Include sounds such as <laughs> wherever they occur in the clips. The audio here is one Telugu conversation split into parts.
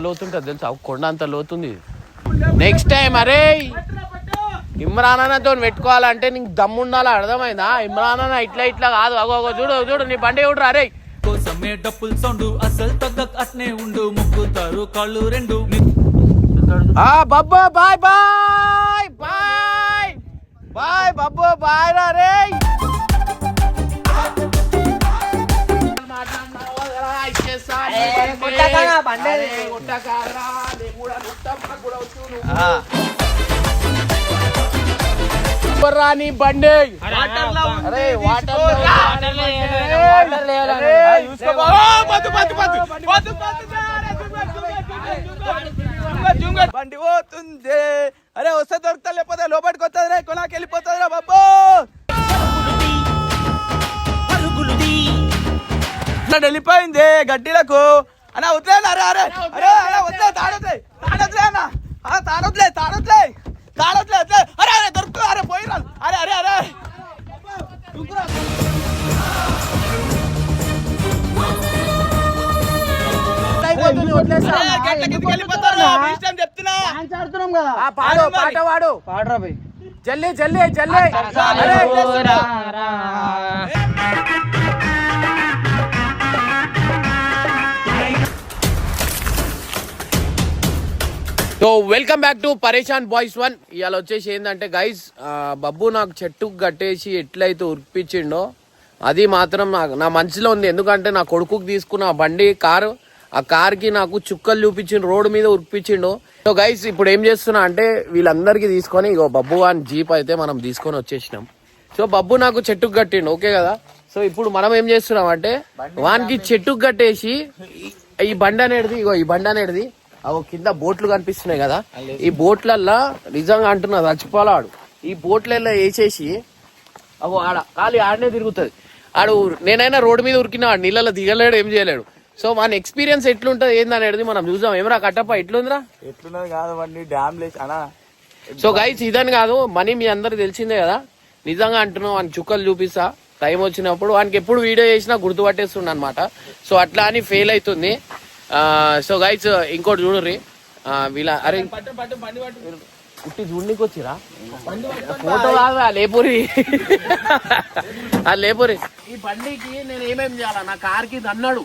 లోతుంటుంది తెలుసా? కొండ అంత లోతుంది. నెక్స్ట్ టైం అరే! ఇమ్రాన్ అన్నతో పెట్టుకోవాలంటే నీకు దమ్ము ఉండాలి? అర్థమైందా? ఇమ్రాన్ అన్న ఇట్లా ఇట్లా కాదు. అగో అగో చూడు చూడు నీ బండి చూడు అరే! కోసమే డప్పుల్ సౌండ్ అసలు తగ్గక అట్నే ఉండు ముక్కుతారు కాళ్ళు రెండు. ఆ బబ్బో బాయ్ బాయ్ బాయ్! బాయ్ బబ్బో బాయ్ రా రే రాని బండి అరే వాటర్ బండి పోతుంది అరే వస్తే దొరుకుతా లేకపోతే లోపలికి వస్తుంది రే కొనాకి వెళ్ళిపోతుంది రా బాబు ఇట్లా వెళ్ళిపోయింది గడ్డిలకు. అన్న వదిలేనా అరే అరే అరే అరే వద్లే తాడొద్లే తాడొద్లే అన్న. ఆ, తాడొద్లే తాడొద్లే తాడొద్లే వద్లే. అరే అరే దొరుకుతుంది అరే పోయిరా అరే అరే అరే. అరే, గట్ల కిందకి so welcome back to Pareshan boys one ఇవాళ వచ్చేసి ఏంటంటే గైస్ బబ్బు నాకు చెట్టుకు కట్టేసి ఎట్లయితే ఉరిపించిండో అది మాత్రం నాకు నా మనసులో ఉంది. ఎందుకంటే నా కొడుకుకి తీసుకున్న బండి కారు ఆ కార్కి నాకు చుక్కలు చూపించిండు రోడ్డు మీద ఉరిపించిండు. సో గైస్ ఇప్పుడు ఏం చేస్తున్నా అంటే వీళ్ళందరికీ తీసుకొని ఇగో బబ్బు అని జీప్ అయితే మనం తీసుకొని వచ్చేసినాం. సో బబ్బు నాకు చెట్టుకు కట్టిండు ఓకే కదా? సో ఇప్పుడు మనం ఏం చేస్తున్నాం అంటే వానికి చెట్టుకు కట్టేసి ఈ బండి అనేది ఇగో ఈ బండి అనేది అవి కింద బోట్లు కనిపిస్తున్నాయి కదా. ఈ బోట్లల్లో నిజంగా అంటున్నా చచ్చిపోలాడు ఈ బోట్లలో వేసేసి అగో ఆడ ఖాళీ ఆడనే తిరుగుతుంది. ఆడు నేనైనా రోడ్డు మీద ఉరికినా ఆడు నీళ్ళలో దిగలేడు ఏం చేయలేడు. సో మన ఎక్స్పీరియన్స్ ఎట్లుంటది ఏందనేది మనం చూద్దాం. ఏమరా కట్టప్ప ఎట్లుందిరా? ఎట్లున్నది కాదు డ్యామ్ లేచి అనా? సో గైస్ ఇదని కాదు మనీ మీ అందరికి తెలిసిందే కదా. నిజంగా అంటున్నాం వానికి చుక్కలు చూపిస్తా. టైం వచ్చినప్పుడు వానికి ఎప్పుడు వీడియో చేసినా గుర్తుపట్టేస్తుండ అనమాట సో అట్లా అని ఫెయిల్ అవుతుంది. సో గైస్ ఇంకోటి చూడుర్రి. వీళ్ళ అరే ఉట్టి చూడనీకి వచ్చిరా? ఫోటో కాదు లేపురి ఆ లేపురి ఈ బండికి నేను ఏమేం చేయాలా? నా కార్కి దన్నాడు.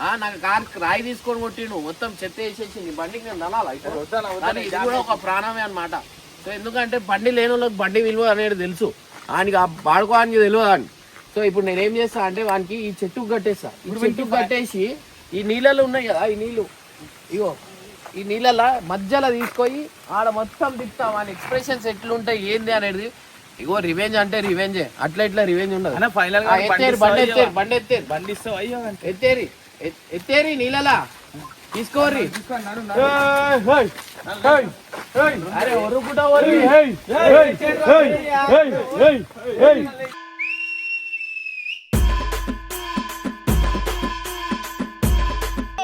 ఆ, నాకు కార్ రాయి తీసుకొని కొట్టిండు. మొత్తం చెత్త వేసేసింది. బండికి నేను దనాలా ఇప్పుడు కానీ ఇది కూడా ఒక ప్రాణమే అన్నమాట. సో ఎందుకంటే బండి లేని వాళ్ళకి బండి విలువ అనేది తెలుసు. ఆయనకి ఆ వాడుకోవడానికి తెలియదు అని. సో ఇప్పుడు నేను ఏం చేస్తా అంటే వానికి ఈ చెట్టుకు కట్టేస్తా. ఈ చెట్టుకు కట్టేసి ఈ నీళ్ళలో ఉన్నాయి కదా ఈ నీళ్ళు ఇగో ఈ నీళ్ళ మధ్యలో తీసుకొని ఆడ మొత్తం తిప్పుతా వాని ఎక్స్ప్రెషన్స్ ఎట్లుంటాయి ఏంది అనేది ఇగో రివెంజ్ అంటే రివెంజే అట్లా ఇట్లా రివెంజ్ ఉండదు ఫైనల్ బండి ఎత్తేరు బండి ఎత్తేరు బండి ఇస్తావు అయ్యో ఎత్తేరి ఎత్- ఎత్తేరి నీళ్ళలా తీసుకోర్రి అరే ఒరుకుంటా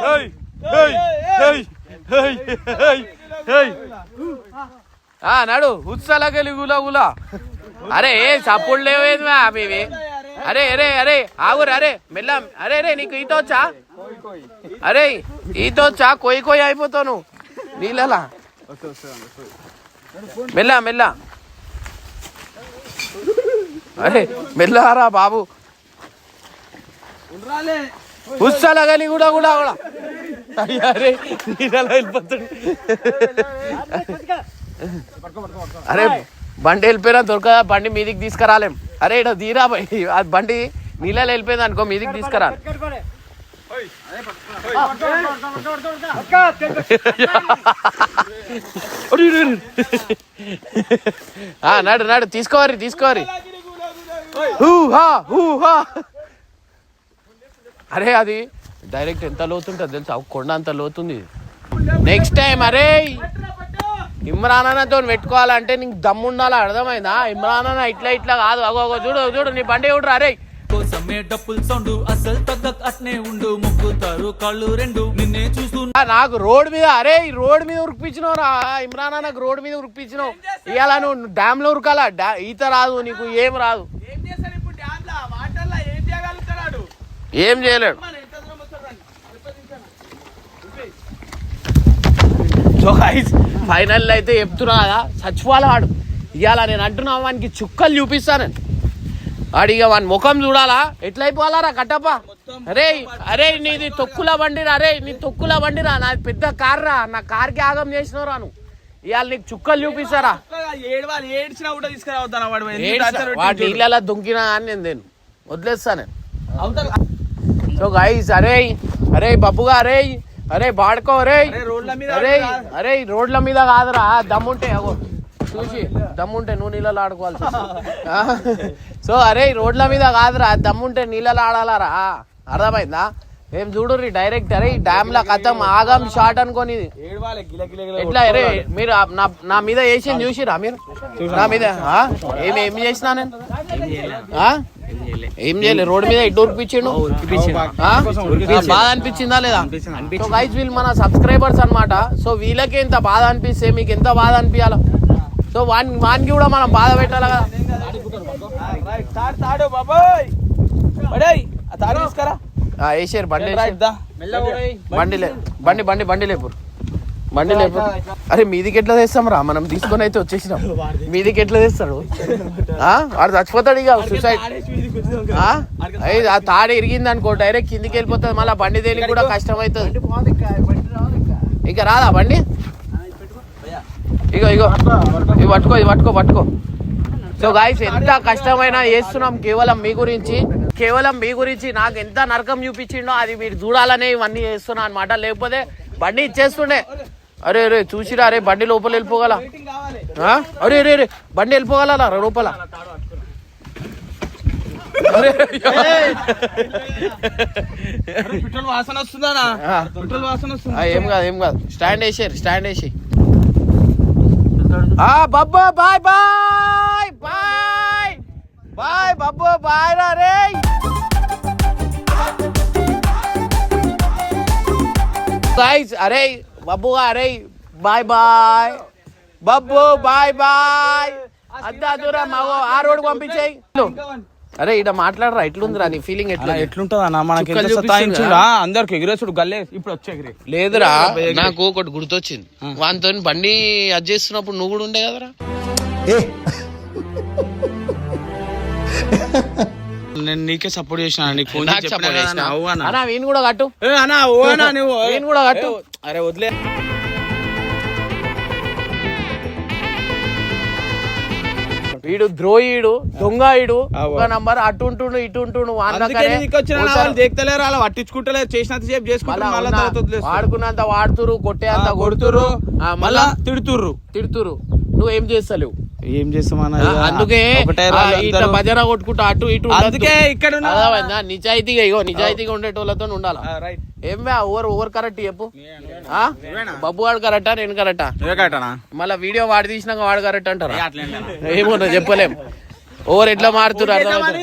ఒర్రి ఆ నడు ఉత్సలకెళ్ళి గులా గులా అరే ఏ చప్పుడు లేవేది మా మీవి అరే అరే అరే ఆగురు అరే మెల్ల అరే అరే నీకు ఈత వచ్చా? అరే ఈత వచ్చా? కొయ్యి కొయ్యి అయిపోతావు నువ్వు. నీళ్ళలా. మెల్ల మెల్ల. అరే మెల్లరా బాబు. ఉత్సలగలి కూడా కూడా కూడా. అరే నీళ్ళలో వెళ్ళిపోతాడు. అరే బండి వెళ్ళిపోయినా దొరకదా? బండి మీదికి తీసుకురాలేం. అరే ఇక్కడ తీరా ఆ బండి నీళ్ళలో వెళ్ళిపోయింది అనుకో మీదికి తీసుకురాలి ఆ, నడు నడు తీసుకోవరి హూ హా హూ హా. అరే అది డైరెక్ట్ ఎంత లోతుంటుంది తెలుసా? కొండ అంత లోతుంది. నెక్స్ట్ టైం అరే! ఇమ్రాన్ అన్నతో పెట్టుకోవాలంటే నీకు దమ్ము ఉండాలి? అర్థమైందా? ఇమ్రాన్ అన్న ఇట్లా ఇట్లా కాదు. అగో అగో చూడు చూడు నీ బండి చూడు అరే! కోసమే డప్పుల్ సౌండ్ అసలు తగ్గక అట్నే ఉండు. ముక్కుతారు కాళ్ళు రెండు నిన్నే చూస్తూ ఆ, నాకు రోడ్ మీద అరే ఈ రోడ్ మీద ఉరికిపించినావు రా ఇమ్రాన్ అన్నకు రోడ్ మీద ఉరికిపించినావు. ఇవాళ నువ్వు డ్యామ్లో ఉరకాలా? డా- ఈత రాదు నీకు ఏం రాదు ఏం చేస్తాడు ఇప్పుడు డ్యామ్ లా వాటర్ లా ఏం చేయగలుగుతాడు ఏం చేయలేడు. మన ఎంత దూరం వస్తాడు రండి. సో గైస్ ఫైనల్ అయితే చెప్తున్నా కదా చచ్చిపోవాలి వాడు ఇవాళ నేను అంటున్నా వానికి చుక్కలు చూపిస్తాను. వాడు ఇక వాని ముఖం చూడాలా? ఎట్లయిపోవాలా కట్టప్ప? అరే అరే నీది తొక్కుల బండిరా అరే నీ తొక్కుల బండిరా నాది పెద్ద కార్ రా నా కార్కి ఆగం చేసినవు రాను ఇవాళ నీకు చుక్కలు చూపిస్తారా? వాడు? నీళ్ళలా దుంకినా అని నేను నేను. వదిలేస్తాను అవతల సో గైస్ అరే అరే బబ్బుగా అరే అరే బాడుకో అరే అరే, రోడ్ల మీద అరే రోడ్ల మీద కాదురా దమ్ముంటే అగో చూసి దమ్ముంటే నువ్వు నీళ్ళలో ఆడుకోవాల్సి వస్తుంది. ఆ? సో అరే రోడ్ల మీద కాదురా దమ్ముంటే నీళ్ళలో ఆడాలరా అర్థమైందా ఏం చూడుర్రి డైరెక్ట్ అరే ఈ డ్యామ్ లా కథం ఆగం షార్ట్ అనుకోని ఎట్లా అరే మీరు నా మీద వేసింది చూసిరా మీరు నా మీద ఆ? ఏం ఏం చేసినా నేను ఆ? ఏం చేయలేదు రోడ్డు మీద ఇటు ఉరిపించిండు బాధ అనిపించిందా లేదా? సో గైస్ వీళ్ళు మన సబ్స్క్రైబర్స్ అన్నమాట. సో వీళ్ళకి ఎంత బాధ అనిపిస్తే మీకు ఎంత బాధ అనిపించాలో సో వాని వానికి కూడా మనం బాధ పెట్టాలి కదా? వేసారు బండి బండి లే బండి బండి బండి లేపు బండి అరే మీదికి ఎట్లా తెస్తాం రా? మనం తీసుకొని అయితే వచ్చేసినాం. <laughs> మీదికి ఎట్లా తెస్తాడు? వాడు చచ్చిపోతాడు ఇక సూసైడ్ ఆ? తాడు ఇరిగింది అనుకో డైరెక్ట్ కిందికి వెళ్ళిపోతుంది. మళ్ళీ బండి తేలికి కూడా కష్టం అవుతుంది ఇక రాదా బండి? ఇగో ఇగో. ఇది పట్టుకో ఇది పట్టుకో పట్టుకో. సో గాయస్ ఎంత కష్టమైనా చేస్తున్నాం కేవలం మీ గురించి. కేవలం మీ గురించి నాకు ఎంత నరకం చూపించిండో అది మీరు చూడాలనే ఇవన్నీ చేస్తున్నా అనమాట లేకపోతే బండి ఇచ్చేస్తుండే. అరే అరే చూసిరా అరే బండి లోపల వెళ్ళిపోగల. ఆ? అరే అరే అరే బండి వెళ్ళిపోగల లోపల. అరే, పెట్రోల్ వాసన వస్తుందా ఆ. పెట్రోల్ వాసన ఆ, వస్తుంది ఏం కాదు ఏం కాదు. స్టాండ్ వేసారు స్టాండ్ వేసి ఆ బబ్బో బాయ్ బాయ్ బాయ్. బాయ్ బబ్బో బాయ్ రా రే. గైస్ అరే బబ్బు అరే బాయ్ బాయ్ బబ్బు బాయ్ బాయ్ అంతా దూరం మావో ఆ రోడ్ పంపించేయి. అరే ఇడ మాట్లాడరా ఎట్లుందిరా నీ ఫీలింగ్ ఎట్లా ఎట్లుంటది అన్న మనకి? సతాయించుడా? అందరికి ఎగిరేసుడు గల్లే ఇప్పుడు వచ్చే ఎగిరే. లేదురా నాకు ఒకటి గుర్తొచ్చింది. వానితో బండి అది చేస్తున్నప్పుడు నువ్వు కూడా ఉండే కదరా? <laughs> నేను నీకే సపోర్ట్ చేసిన నీకు ఫోన్ నాకు చేసి చెప్పినా support కదా చేసినా. అన్న, అవ్వు అన్న. అన్నా వీని కూడా కట్టు. ఏ అన్న ఓ అన్న నువ్వు? వీని కూడా కట్టు. ఏ, అరే వదిలే. వీడు ద్రోహీడు దొంగాయుడు. ఒక నంబర్ అటు ఉంటుండు ఇటు ఉంటుండు దేక్తలేరు అలా పట్టించుకుంటలేరు చేసినంత సేపు చేసుకుంటారు. వాడుకున్నంత వాడుతురు కొట్టే అంత ఆ, కొడుతురు మళ్ళా తిడుతుర్రు. తిడుతురు. నువ్వేం చేస్తలేవు? ఏం చేస్తామన్నా అందుకే ఇట్లా కొట్టుకుంటా అటు ఇటు. అందుకే ఇక్కడ? నిజాయితీగా ఇగో నిజాయితీగా ఉండేటోళ్ళతో ఉండాలా? ఆ, రైట్ ఏం బే ఓవర్ ఓవర్ కరెక్ట్ చెప్పు? బబ్బు వాడు కరెక్టా నేను కరెక్టా? మళ్ళా వీడియో వాడి తీసినాక వాడు కరెక్ట్ అంటారా? ఏమో చెప్పలేం. ఓవర్ ఎట్లా చేద్దామని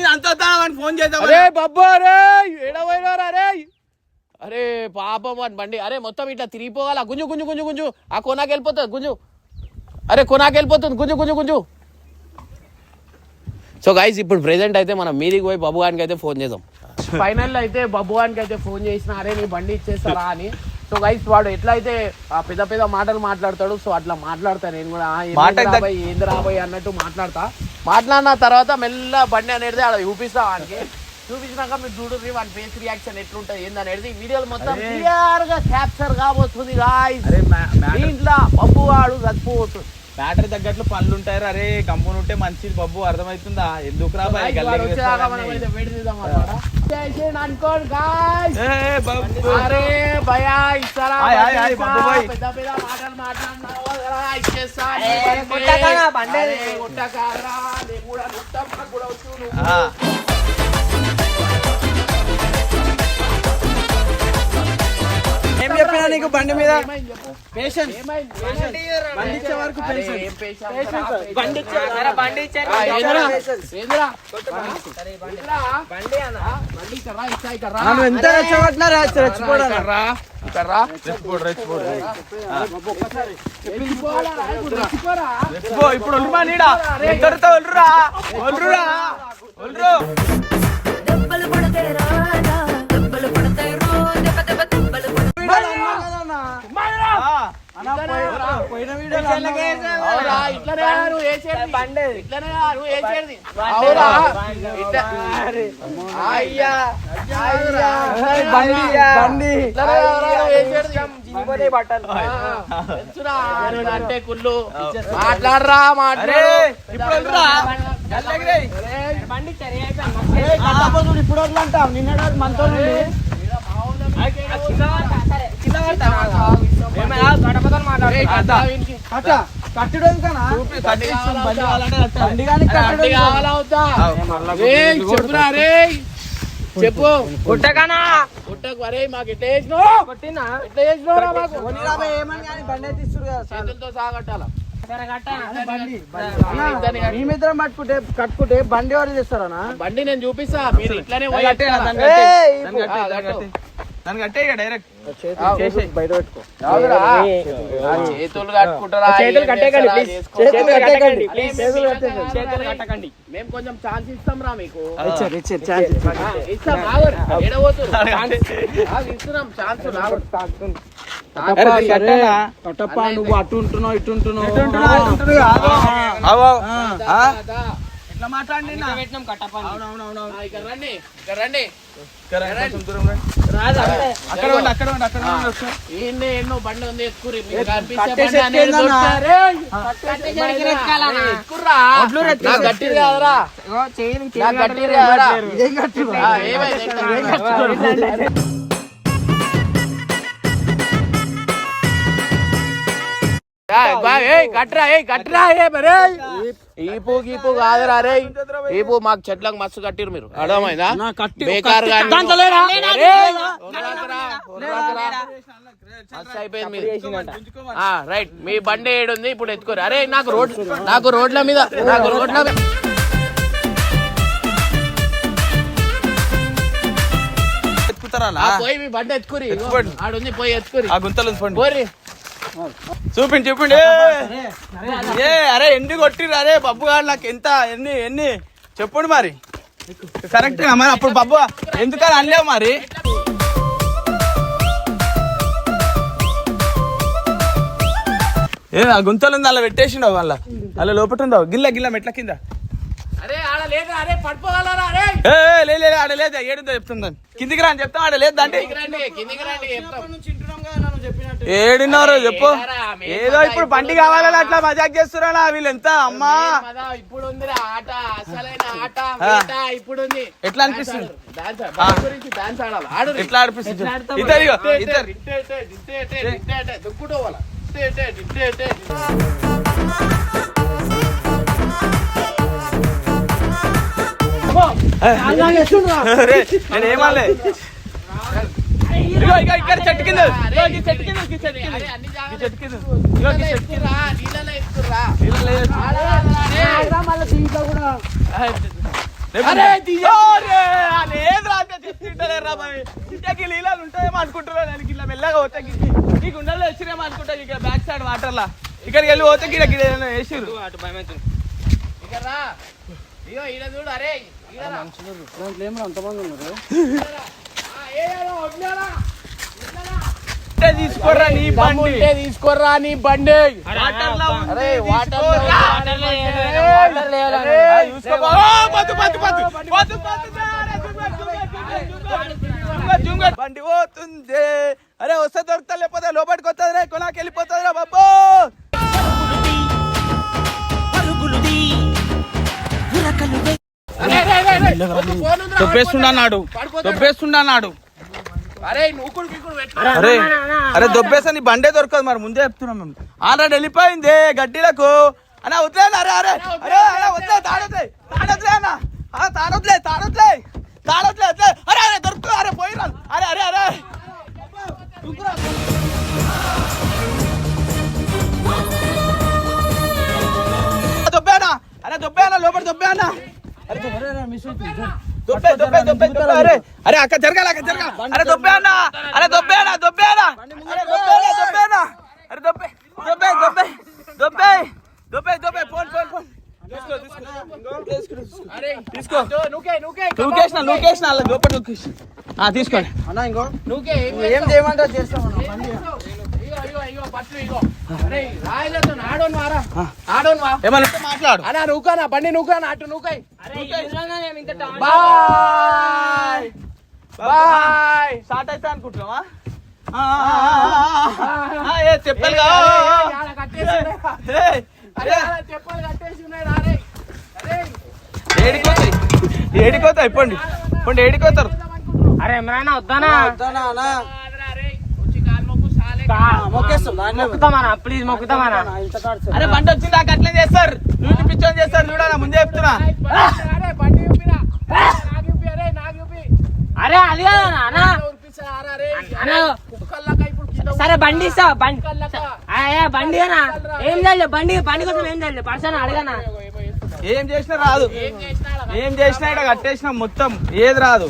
అరే బబ్బు అరే ఏడవైనారా అరే? అరే పాపం వాడి బండి అరే మొత్తం ఇట్లా తిరిగిపోవాలా? గుంజు గుంజు గుంజు గుంజు. ఆ కొనాకి వెళ్ళిపోతుంది గుంజు. అరే కొనాకి వెళ్ళిపోతుంది. గుంజు గుంజు గుంజు. సో గైస్ ఇప్పుడు ప్రెసెంట్ అయితే మనం మీదికి పోయి బబ్బు గానికి అయితే ఫోన్ చేద్దాం. ఫైనల్ అయితే బబ్బు గానికి అయితే ఫోన్ చేసిన అరే నీ బండి ఇచ్చేస్తారా అని. సో గైస్ వాడు ఎట్లా అయితే ఆ పెద్ద పెద్ద మాటలు మాట్లాడతాడు సో అట్లా మాట్లాడతా. నేను కూడా ఏంది రాబోయ్ అన్నట్టు మాట్లాడతా. మాట్లాడిన తర్వాత మెల్ల బండి అనేది అలా చూపిస్తా వానికి. చూపించినాక మీరు చూడండి వాని ఫేస్ రియాక్షన్ ఎట్లుంటది ఏంది అనేది వీడియోలు మొత్తం క్లియర్గా క్యాప్చర్ కాబోతుంది గాయస్ దీంట్లో బబ్బు వాడు చచ్చిపోతుంది బ్యాటరీ తగ్గట్లు పనులు ఉంటారు అరే కంపెనీ ఉంటే మంచిది బబ్బు అర్థమవుతుందా? ఎందుకు రా ఏం చెప్పినా నీకు బండి మీద? ఏమైంది? బండి ఇచ్చే వరకు బండి బండి ఇచ్చారు బండి ఇక్కడ ఎంత రెచ్చగొట్టినా రా- రెచ్చిపోడా ఇక్కడ రా, ఇప్పుడు ఒల్లుమా నీడా ఇద్దరితో ఒల్లురా ఒల్లురా ఒల్లు అంటే కుళ్ళు. మాట్లాడరా మాట్లాడు. ఇప్పుడు ఇప్పుడు నిన్న మనతో మాట్లాడు కట్టుడు చెప్పురా రే చెప్పు. పుట్టకు అరే మాకు ఎట్లా చేసినావు? కొట్టినా ఎట్లా చేసినావురా మాకు? పోనీ రాబోయ్, ఏమని కానీ బండి అయితే ఇస్తుడు కదా సార్. చేతులతో సాగట్టాల సరే కట్ట బండి ఇద్దరిని కట్టు. మేమిద్దరం పట్టుకుంటే కట్టుకుంటే బండి ఎవరు చేస్తారనా బండి నేను చూపిస్తా. మీరు ఇట్లానే ఇక డైరెక్ట్ బయట పెట్టుకో. చేతులు కట్టుకుంటారా? చేతులు ఏం కట్టేకండి. చేతులు కట్టేకండి, చేతులు ఇట్లా కట్టేకండి. చేతులు మేము కొంచెం ఛాన్స్ ఇస్తాం రా మీకు ఇచ్చారు ఇచ్చారు ఛాన్స్ ఆ, ఇస్తాం ఆగరు. ఏడవద్దు. ఆగు, ఇస్తున్నాం ఛాన్స్ రాగు. కట్టప్ప నువ్వు అటు ఉంటున్నావు ఇటు ఉంటున్నావు. ఎట్లా మాట్లాడి పెట్టినాం ఆ, ఇక్కడ రండి ఇక్కడ రండి. అక్కడ ఉండి అక్కడ ఉండి అక్కడ ఉండి ఎన్నో బండి ఉంది ఎత్తుకురి మీకు కనిపించే కట్టేసి బండి అనేది ఎక్కేందన్నా? దొరికితే, రేయ్, కట్టేసి ఎక్కి ఎక్కాలనా? రేయ్, ఎక్కుర్రా. నాకు గట్టిది కాదురా. నాకు గట్టిది కాదురా. ఏం కట్టు ఆ, ఏమైంది? ఎక్కు. ఏయ్, బా, ఏయ్, కట్రా ఏయ్ కట్రా ఏ మరే ఈపు గీపు కాదురా రే ఈపు మాకు చెట్లకు మస్తు కట్టిరు మీరు. అర్థమైందా? బేకార్. మస్తు అయిపోయింది. రైట్. మీ బండి ఏడుంది ఇప్పుడు ఎత్తుకోరు. అరే నాకు రోడ్ నాకు రోడ్ల మీద నాకు రోడ్ల మీద. పోయి మీ బండి ఎత్తుకురి. ఆడుంది పోయి ఎత్తుకురి. ఆ గుంతలు పోరి చూపిండి చూపిండి ఏ! అరే ఎన్ని కొట్టిర్రు? అరే బబ్బు గారు నాకు ఎంత ఎన్ని ఎన్ని? చెప్పండి మరి. కరెక్ట్ మరి అప్పుడు బబ్బు ఎందుకని అనలేవు మరి. ఏ ఆ గుంతలు ఉంది? అలా పెట్టేసిండు వాళ్ళ అలా లోపల ఉందో? గిల్ల గిల్ల మెట్ల కింద. అరే ఆడ లేదు? అరే పడిపోగలరా? అరే! ఏ ఏ, లే లే, ఆడ లేదు? ఏడుందో చెప్తుందని కిందికి రా అని చెప్తాం ఆడ లేదు అంటే? ఏడున్నారు చెప్పు. ఏదో ఇప్పుడు బండి కావాలని అట్లా మజాక్ చేస్తున్నా వీళ్ళు ఎంత? అమ్మా. ఇప్పుడు ఆట అసలైన ఆట ఇప్పుడు ఎట్లా అనిపిస్తుంది? ఎట్లా ఆడిపిస్తుంది ఇద్దరు ఇద్దరు. దుక్కుటో వాళ్ళ అరే, నేను ఏమనలే. ఇగో ఇగో ఇక్కడ చెట్టు కింద. ఇగో ఈ చెట్టు కింద ఈ చెట్టు కింద. ఈ చెట్టు కింద. ఇగో ఈ చెట్టు కింద. నీళ్ళు లేదు. అరే, తీయ- అరే, ఆ లేదు రా అంటే చెప్తుంటలేరు రా మరి. ఇంతకీ నీళ్ళు ఉంటాయేమో అనుకుంటున్నా నేను. ఇట్లా మెల్లగా పోతే ఈ గుండెల్లో వచ్చిరేమో అనుకుంటా ఇక్కడ బ్యాక్ సైడ్ వాటర్ లా. ఇక్కడికి వెళ్ళి పోతే గిడ గిడ ఏదైనా వేసిర్రు. అటు భయం అవుతుంది. ఇగో ఈడ చూడు అరే ఈడ రా. తీసుకోర్రా నీ బండి? దమ్ముంటే తీసుకోర్రా నీ బండి. వాటర్ లా ఉంది, అరే వాటర్ తీసుకోర్రా. వాటర్లో వేయాలి, వాటర్లో వేయాలి. అరే, చూసుకో. ఓ, పత్తు, పత్తు, పత్తు. పత్తు, పత్తు, అరే, జుంగ, జుంగ, జుంగ, జుంగ, జుంగ, జుంగ. బండి పోతుంది. అరే వస్తే దొరుకుతా లేకపోతే లోపలికి వస్తుంది రే కొనాకి వెళ్ళిపోతుంది రా బాబు. అరే, అరే, అరే, అరే. దొబ్బేసా నీ బండే దొరకదు మరి ముందే చెప్తున్నాం మేము. ఆల్రెడీ వెళ్ళిపోయింది గడ్డిలకు. అన్న వదిలేనా అరే అరే అరే అరే వద్లే తాడొద్లే తాడొద్లే అన్న. ఆ, తాడొద్లే తాడొద్లే తాడొద్లే వద్లే. అరే అరే దొరుకుతుంది అరే పోయిరా అరే అరే అరే. దొబ్బేనా? అరే దొబ్బేనా లోపల దొబ్బేనా? అరే దొబ్బే దొబ్బే దొబ్బే దొబ్బే. అరే అరే అక్క జరగాలి అక్క జరగాలి. అరే దొబ్బేనా అరే దొబ్బేనా దొబ్బేనా అరే దొబ్బేనా దొబ్బేనా అరే దొబ్బే దొబ్బే దొబ్బే దొబ్బే దొబ్బే దొబ్బే. Phone phone phone. తీసుకో నువ్వుకేసిన నువ్వుకేసిన అలా ఆ తీసుకోండి నువ్వుకే ఏం ఏం చేయమంటావు చేస్తాం చేస్తావు? మాట్లాడు. అన్నా నూకానా? బండి నూకానా? అటు నూకాయి. బాయ్. బాయ్. స్టార్ట్ అయితే అనుకుంటున్నావా? ఆ, ఆ, ఆ, ఆ, ఆ, ఏ చెప్పాలి ఆడ చెప్పలు కట్టేసి ఉన్నాయి రారే అరే. అరే ఏమైనా వద్దానా ఆదరా రే వచ్చి కాలు మొక్కు సాలే మొక్కుతామన్నా ప్లీజ్ మొక్కుతామన్నా అరే బండి వచ్చింది నాకు అట్లే చేస్తారు. నువ్వు పిచ్చోని చేస్తారు చూడాలా? ముందే చెప్తున్నా. అరే బండి చూపిరా నాకు చూపి అరే నాకు చూపి. అరే అది కింద సరే బండి ఇస్తా బండి. బండి అనా ఏం చేయాలి? బండి బండి కోసం ఏం చేయాలి? పర్సన్ అడగనా? ఏం చేసినా రాదు. ఏం చేసినా ఆడ ఏం చేసినా ఇక్కడ కట్టేసినాం మొత్తం ఏది రాదు.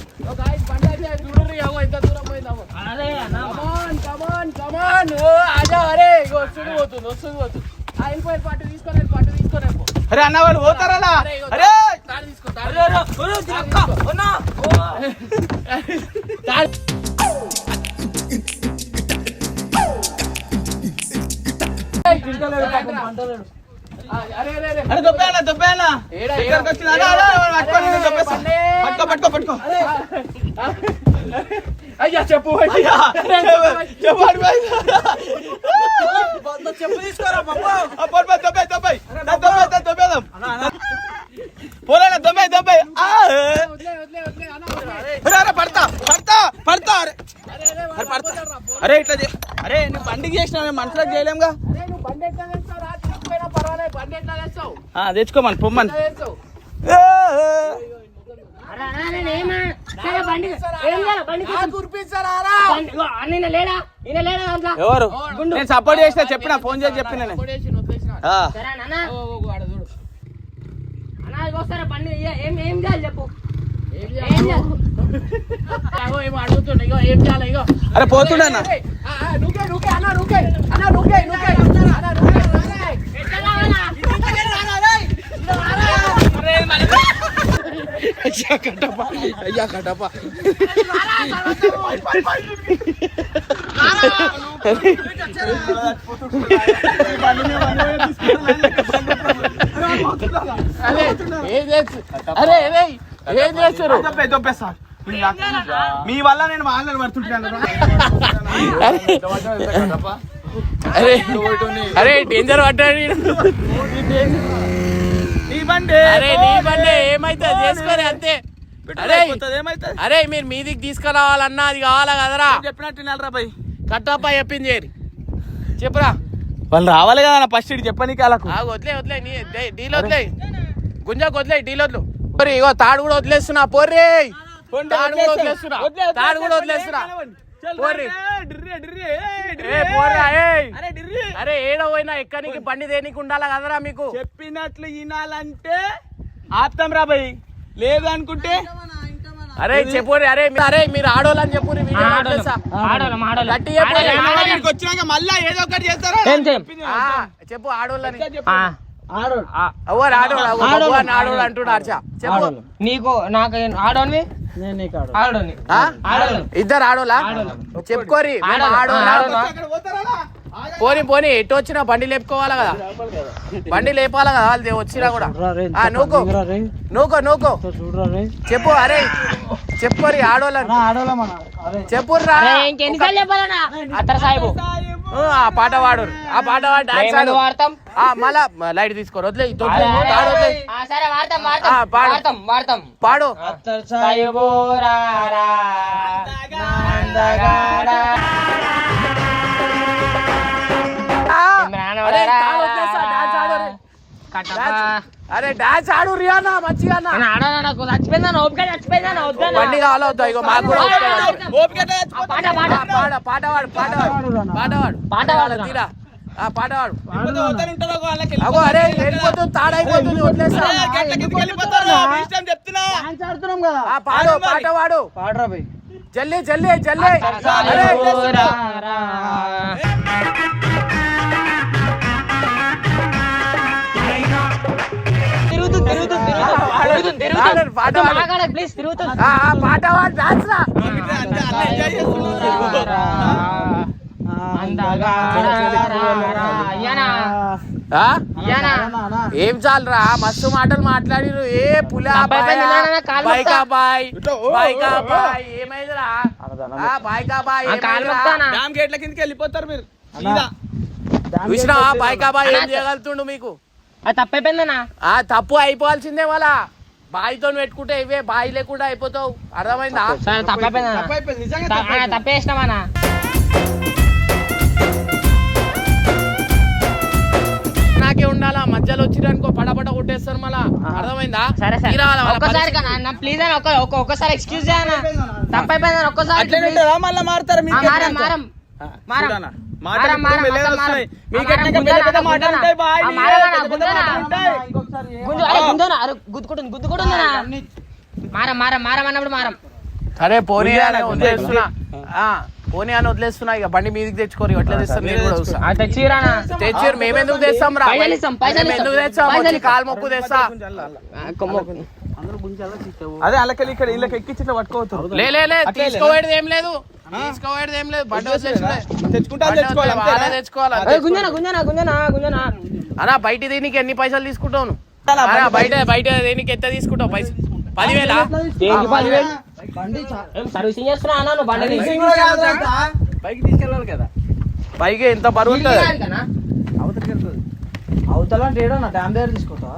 ఓ అదే కమాన్ కమాన్ కమాన్ ఓ ఆజా అరే ఇగో వస్తుంది పోతుంది వస్తుంది పోతుంది. ఆ వెళ్ళిపోయి పట్టు తీసుకొని పట్టు తీసుకొని వెళ్ళిపో అరే అన్న వాళ్ళు పోతారా? అరే తాడు తీసుకో తాడు. తాడు దొబ్బేనా దొబ్బేనా. వచ్చింది. పట్టుకో పట్టుకో పట్టుకో. అయ్యా చెప్పు అయ్యా, చెప్పు, అటు పోయి. ఆ, పోరు, పోరు, దొబ్బేయ్, దొబ్బేయ్. దా, దొబ్బేయ్, దా, దొబ్బేద్దాం. పోలేనా, అన్న వదిలే. అరే, అరే, పడతా పడతా పడతా అరే అరే పడతా. అరే ఇట్లా అరే నువ్వు బండికి చేసినా మేము మనుషులకు చేయలేముగా తెచ్చుకోమని పొమ్మని ఎవరు? నేను సపోర్ట్ చేసిన చెప్పిన ఫోన్ చేసి చెప్పిన అరే పోతుండే అన్న. అయ్యా కటప అయ్యా అరే అరే ఏం చేస్తారు మీ వల్ల నేను వాళ్ళని పడుతుంటాను అరే అరే డేంజర్ పడ్డాడు బండి అరే నీ బండి ఏమైతుంది చేసుకోరే అంతే అరే ఏమైతుంది అరే మీరు మీదికి తీసుకురావాలన్నా అది కావాలా కదరా చెప్పినట్టు కట్టప్ప చెప్పింది చేరి చెప్పురా వాళ్ళు రావాలి కదా ఫస్ట్ ఇటు చెప్పనీకి వాళ్ళకు వదిలే వదిలే నీ డీల్ వదిలే గుంజకు వదిలే డీల్ వదిలు ఇగో తాడు కూడా వదిలేస్తున్నా పోర్రే తాడు కూడా వదిలేస్తున్నా తాడు కూడా వదిలేస్తున్నా అరే డిర్రి అరే ఏడో పోయినా ఎక్కడికి బండి దేనికి ఉండాలా కదరా మీకు? చెప్పినట్లు వినాలంటే ఆప్తాం రా భయ్ లేదు అనుకుంటే అరే చెప్పురి అరే అరే మీరు ఆడోళ్ళని చెప్పు చెప్పు వచ్చినాక మళ్ళా ఏదో ఒకటి చేస్తారా? చెప్పు ఆడోళ్ళని. ఆడోళ్ళు. ఆడోళ్ళు. అంటున్నారు అర్చా. చెప్పు. నీకు నాకు ఆడోని. ఇద్దరు ఆడోళ్ళా చెప్పుకోరి పోని పోని ఎటు వచ్చినా బండి లేపుకోవాలా కదా? బండి లేపాలా కదా వాళ్ళు? వచ్చినా కూడా. నూకో. నూకో నూకో. చెప్పు అరే చెప్పుకోరి ఆడోళ్ళని. చెప్పుర్రా. అరే, ఆ పాట పాడు ఆ పాట వాడతాం? ఆ మళ్ళా లైట్ తీసుకోరు వదిలే పాడు. పాడు. అరే డాన్స్ ఆడు ఆడు రియానా మంచిగా ఆడను, నాకు చచ్చిపోయిందా ఓపిక చచ్చిపోయిందా వద్దా బండి కావాలా వద్దా ఇగో మాకు ఓపిక పాట పాట పాడ పాట పాడు పాట పాడు. పాట పాడు. పాట పాడు. తీరా ఆ పాట వాళ్ళకి అగో అరే వెళ్ళిపోతుంది తాడైపోతుంది వదిలేస్తా. ఆ పాడు. పాట పాడు. జల్లి జల్లి జల్లి. ఏం చాలరా? మస్తు మాటలు మాట్లాడిరు. ఏ పులా కాలు బాయ్ ఏమైందిరా? గేట్ల కిందకి వెళ్ళిపోతారు మీరు. బాయ్ ఏం చేయగలుగుతుండు మీకు? తప్పైపోయిందనా తప్పు అయిపోవాల్సిందే వాళ్ళ బాయితో పెట్టుకుంటే ఇవే బాయి లేకుండా అయిపోతావు. అర్థమైందా? సరే తప్పైపోయిందనా తప్పైపోయింది నిజంగా త- ఆ, తప్పైపోయింది. తప్పేసినామనా నాకే ఉండాలా? మధ్యలో వచ్చిరనుకో పడబడ కొట్టేస్తారు మళ్ళా. అర్థమైందా? సరే ఒక్కసారి ప్లీజ్ అని ఒక్క ఒక్క- ఒక్కసారి ఎక్స్క్యూజ్ చేయనా తప్పైపోయిందని ఒక్కసారి మళ్ళీ మారుతారు? మారం మారం. మాటలు మారం, గుంజు అరే గుంజోనా అరే గుద్దుకుంటుంది గుద్దుకుంటుందినా మారం మారం మారం అన్నప్పుడు మారం. సరే పోనీ అని వదిలేస్తున్నా. పోనీ అని వదిలేస్తున్నా. ఇక బండి మీదకి తెచ్చుకోరు ఎట్లా తెస్తాను నేను కూడా తెస్తాం రా? మేము ఎందుకు. తెస్తాం? ఇస్తాం. కాలు మొక్కు తెస్తా. అదే అల్లకెళ్ళి ఇక్కడ ఇళ్ళకి ఎక్కించి ఇట్లా పట్టుకోవచ్చు లే లే లే అట్లే తీసుకోవేది ఏం లేదు. తీసుకోవేది ఏం లేదు. బండి తెచ్చుకుంటా తెచ్చుకోవాలి తెచ్చుకోవాలి. గుంజనా గుంజనా గుంజనా గుంజనా అన్నా బయట దీనికి ఎన్ని పైసలు తీసుకుంటావు బయట బయట దేనికి ఎంత తీసుకుంటావు పైసలు పదివేలా? సర్వీసింగ్ చేస్తున్నా బండి? పైకి తీసుకెళ్ళాలి కదా. పైకి ఎంత బరువు ఉంటుంది? ఏడన్నా డ్యామ్ దగ్గర తీసుకుంటా.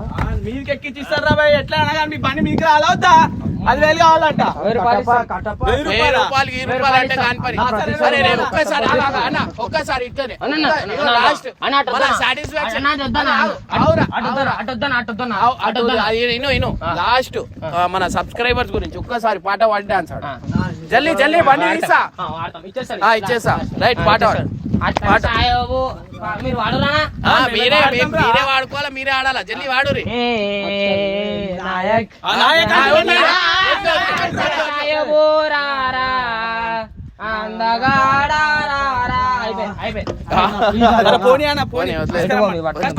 ఎట్లా అనగా మీ మీకు రాలవుతా అది వేలు కావాలంట. ఒక్కసారి ఇట్లనే. లాస్ట్. మన లాస్ట్ సబ్స్క్రైబర్స్ గురించి ఒక్కసారి పాట పాడి డాన్స్. జల్దీ జల్దీ బండి ఇచ్చేస్తా. రైట్, పాట మీరు వాడురానా ఆ, మీరే వాడుకోవాలా మీరే ఆడాలా? జల్దీ వాడురి ఏ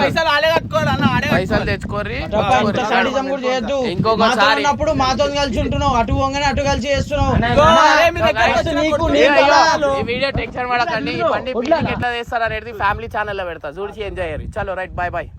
పైసలు ఆడే కట్టుకోవాలి అన్న ఆడే పైసలు తెచ్చుకోర్రి. ఇంత సాడిజం కూడా చేయొద్దు. మాతో ఇంకొకసారి మాతో కలిసి ఉంటున్నావు అటు పోగానే అటు కలిసి చేస్తున్నావు. వీడియో టెన్షన్ పడకండి. బండి ఎట్లా చేస్తారు అనేది ఫ్యామిలీ ఛానల్లో పెడతా. చూసి ఎంజాయ్ అయ్యారు చలో రైట్ బాయ్ బాయ్